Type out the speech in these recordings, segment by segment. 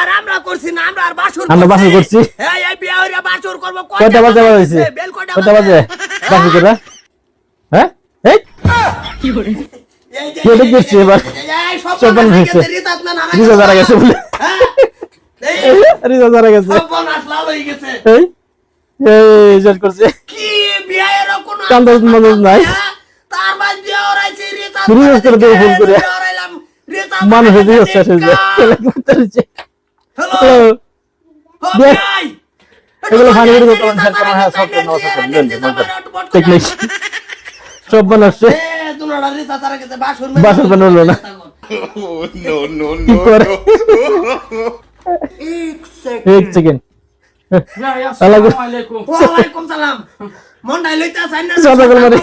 আর আমরা করছি না আমরা আর বাসর আমরা বাসর করছি? হ্যাঁ এই বিয়া হইরা বাসর করব কয়টা বাজে বাজে? বেল কয়টা কয়টা বাজে? বাসি করে? হ্যাঁ? এই? এই যে- কে এবার? সব সব বানাস বানাস হয়ে গেছে, হয়েছে। রিতাত না নামে রিজা যারা গেছে বলে? রিজা যারা গেছে। সব বানাস লাল গেছে। এই? এই শেষ করছে। কি বিয়া এরকম কোনো কান্দাজ মান্দাজ নাই। তার বাদ বিয়া হরাইছে রিতাত করে দেবো ফোন করে। বিয়া হরাইলাম, রিতাত হ্যালো এগুলো ফানি করে দিতে পারেন স্যার হ্যাঁ সব করে নাও সব টেকনিক সব বানাচ্ছে বাসর বানালো না কি করে এক সেকেন্ড আসসালামু আলাইকুম জামাই বাবু বাবু বাসর করতেছে করতেছে না না করে।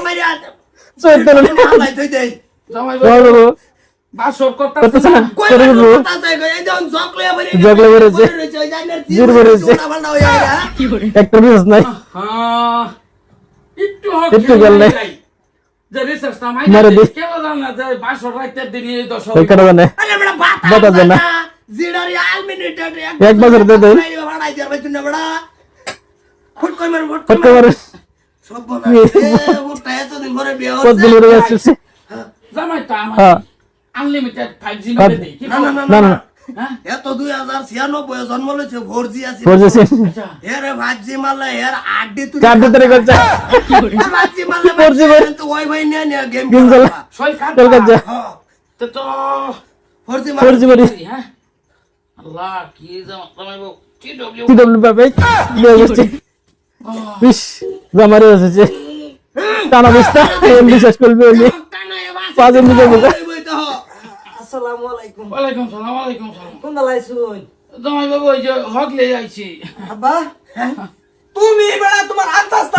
জোর বেড়েছে। একটা বিশেষ নাই হ্যাঁ একটু হোক একটু গেল নাই। এক বছর দে দেন। ফুট কই মার ফুট ফট করে সব হ্যাঁ আনলিমিটেড ফাইভ জি হ্যাঁ। মেরে দেই কি না না না না না না হ্যাঁ? এত দুই হাজার ছিয়ানব্বই জন্ম লইছে ফোর জি আছে। বুঝেছেন আচ্ছা। এর ফাইভ জি মারলে এর আড্ডি তুই চার দিন ধরে করছে। ফাইভ জি মারলে 4G মার- কিন্তু ওই ভাই নিয়ে নিয়ে গেম খেলা। খেলা। কাট চল তো তো ফোর জি ফোর জি মারি হ্যাঁ? আল্লাহ কি জামা জামাই বাবু ডব্লিউ কি ডব্লিউ পাবে। নিয়ে গেছে বিশ জামারে এসেছে। টানা বিশটা এমনি শেষ করবে পাঁচ যাব আলাইকুম। ওয়ালাইকুম সালাম ওয়ালাইকুম সালাম। কোন লাইছুন জামাই বাবু ওই যে হক লে আইছি। আব্বা তুমি বেড়া তোমার আন্দাজ না।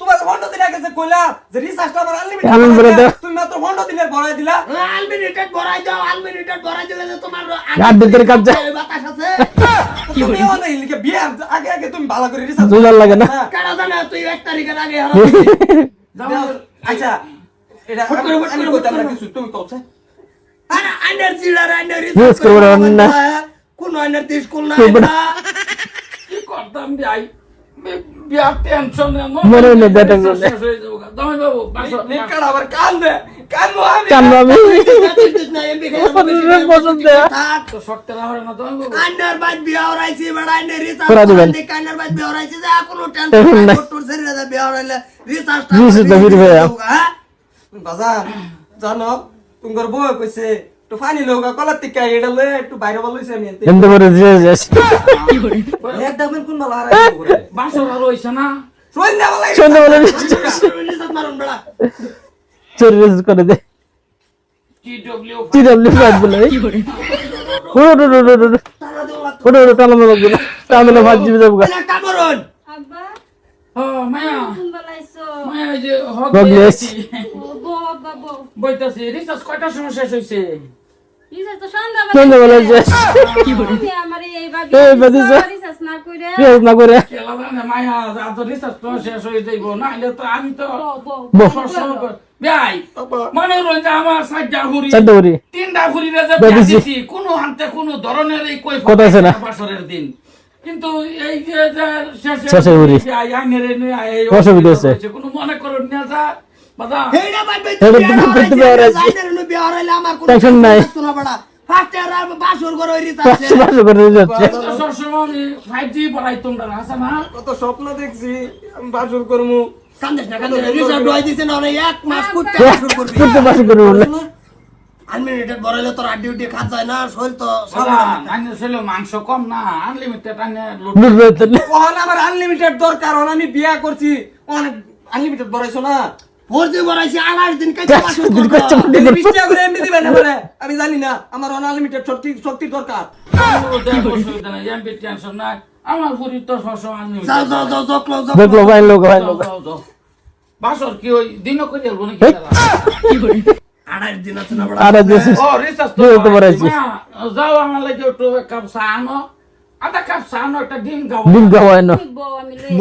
তোমার ঘণ্টা দিন আগে যে কইলা যে রিসার্চটা আমার আনলিমিটেড আমি বলে দাও। তুমি মাত্র ঘণ্টা দিনের ভরাই দিলা। আনলিমিটেড ভরাই দাও আনলিমিটেড ভরাই দিলে যে তোমার দিন ধরে কাজ বাতাস আছে। তুমি অনেক লিখে বিয়ার আগে আগে তুমি ভালো করে রিসার্চ দুলার লাগে না। কারা জানে তুই এক তারিখের আগে জামাই আচ্ছা এটা আমি তুমি কওছে জিলার আইনার Yes, রিসার্চ করব না। কোন আইনার দেশ কোন না না। কি করতাম ভাই বিয়ার টেনশন মনে হয় না, tension নেই। বাবু বাসর আবার কান দে কান মো আমি কান্দো আমি। পছন্দ তো শক্ত না না জামাই বাবু আইনার বাদ বিয়া হরাইছি বেড়া আইনার রিসার্চ করা বাদ বিয়া হরাইছি যে কোনো টেনশন টেনশন নাই। নাই তোর শরীরে যে বিয়া হরাইলে রিসার্চটা রিসার্চটা ফিরে পাইয়া। বাজার জানো তোমার বউ কইছে তো ফানি লোক কলার টিকা এটা লয়ে একটু বাইরে বল আমি কোন মাল বাসর আর হইছে না? সন্ধ্যা বেলা মারুন বেড়া। চোর করে দে। T W T W five বলে? ভাত জিবে যাব কামরন আব্বা। ও মায়া। মায়া যে হক বইতাছি রিসার্চ কয়টার সময় শেষ হইছে? কিন্তু এই যে অসুবিধা কোনো মনে করুন না যা বাদ বে হেডা বিয়া বাদ বে হরাইছি, বিয়া হরাইছি। আইনার নু বিয়া হরাইলে আমার কোনো নাই। থাকতো না ফার্স্ট ইয়ার আর বাসর করে রিসার্চে পাঁচশো পাঁচশো করে দিয়ে যাচ্ছে। সবসময় আমি ফাইভ পড়াই তোমরা আছে কত স্বপ্ন দেখছি আমি বাসর করমু কান্দেশ না কান্দেশ না রিসার্চ ডয় দিছে এক মাস করতে বাসর করবি। করতে পারছি করে আনলিমিটেড বড়াইলে তোর আড্ডি উড্ডি খাত যায় না শরীর তো সব মাংস কম না আনলিমিটেড। ওহন আমার আনলিমিটেড দরকার আমি বিয়া করছি। অনেক আনলিমিটেড বড়াইছো না? ফোর জি বড়াইছি আড়াই দিন আমি জানি না আমার আনলিমিটেড শক্তি শক্তির দরকার। টেনশন নাই আমার পুরি তো সবসময় বাসর কি ওই দিনও করে যাব নাকি? এই। দিন আছে না। যাও আমার লাগে একটু কাপ চা আনো। আধা কাপ চা আনো একটা ডিম খাব ডিম খাওয়ায় না। বো আমি লই